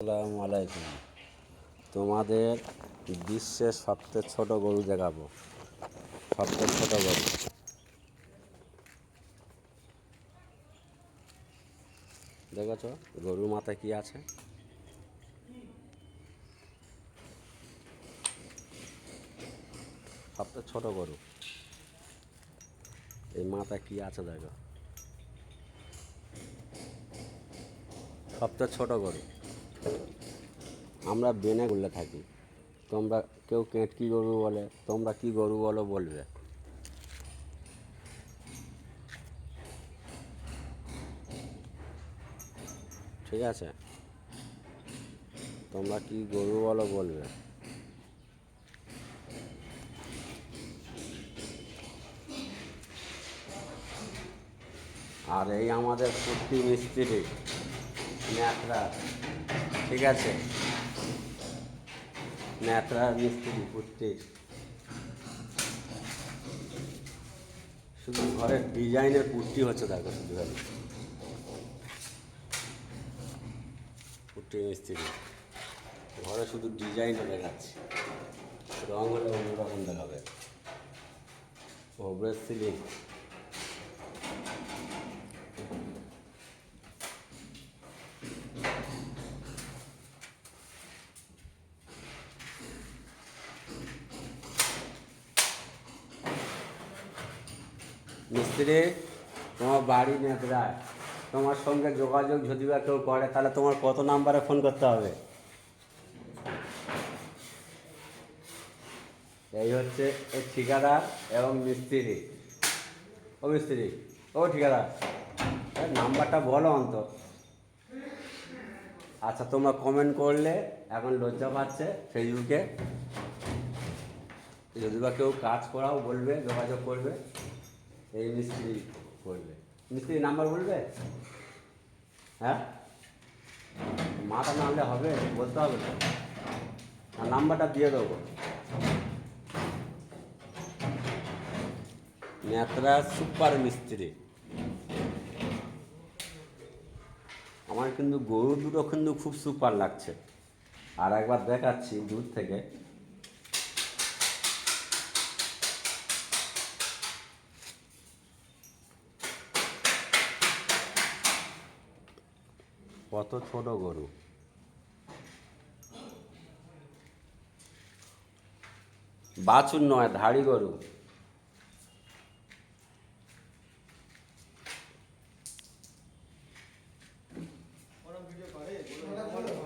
আলাইকুম। তোমাদের বিশ্বের সবচেয়ে ছোট গরু দেখাবো। সবচেয়ে ছোট গরু। দেখেছ? গরুর মাথায় কি আছে? সবচেয়ে ছোট গরু। এই মাথায় কি আছে দেখো? সবচেয়ে ছোট গরু। আমরা বেনে গুলে থাকি। তোমরা কেউ কেঁটকি গরু বলে, তোমরা কি গরু বলো বলবে। ঠিক আছে? তোমরা কি গরু বলো বলবে। আর এই আমাদের সত্যি মিস্ত্রি ন্যাকড়া ঠিক আছে। ন্যাকড়া মিস্ত্রি কুর্তি শুধু ঘরের ডিজাইনের কুর্তি হচ্ছে দেখো শুধু খালি। কুর্তি মিস্ত্রি। ঘরে শুধু ডিজাইন দেখাচ্ছে। রং হলে অন্যরকম দেখাবে। Over ceiling. মিস্ত্রি, তোমার বাড়ি নেতরায়। তোমার সঙ্গে যোগাযোগ যদি বা কেউ করে, তাহলে তোমার কত নাম্বারে ফোন করতে হবে? এই হচ্ছে এই ঠিকাদার এবং মিস্ত্রি। ও মিস্ত্রি, ও ঠিকাদার নাম্বারটা বলো অন্ত আচ্ছা তোমরা কমেন্ট করলে, এখন লজ্জা পাচ্ছে ফেসবুকে যদি বা কেউ কাজ করাও বলবে, যোগাযোগ করবে। এই মিস্ত্রি করবে মিস্ত্রি নাম্বার বলবে? হ্যাঁ? মাথা নামলে হবে, বলতে হবে আর নাম্বারটা দিয়ে দেবো। নেত্রা সুপার মিস্ত্রি। আমার কিন্তু গরু দুটো কিন্তু খুব সুপার লাগছে। আর একবার দেখাচ্ছি দূর থেকে। কত ছোট গরু? বাছুর নয় ধাড়ি গরু।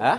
হ্যাঁ?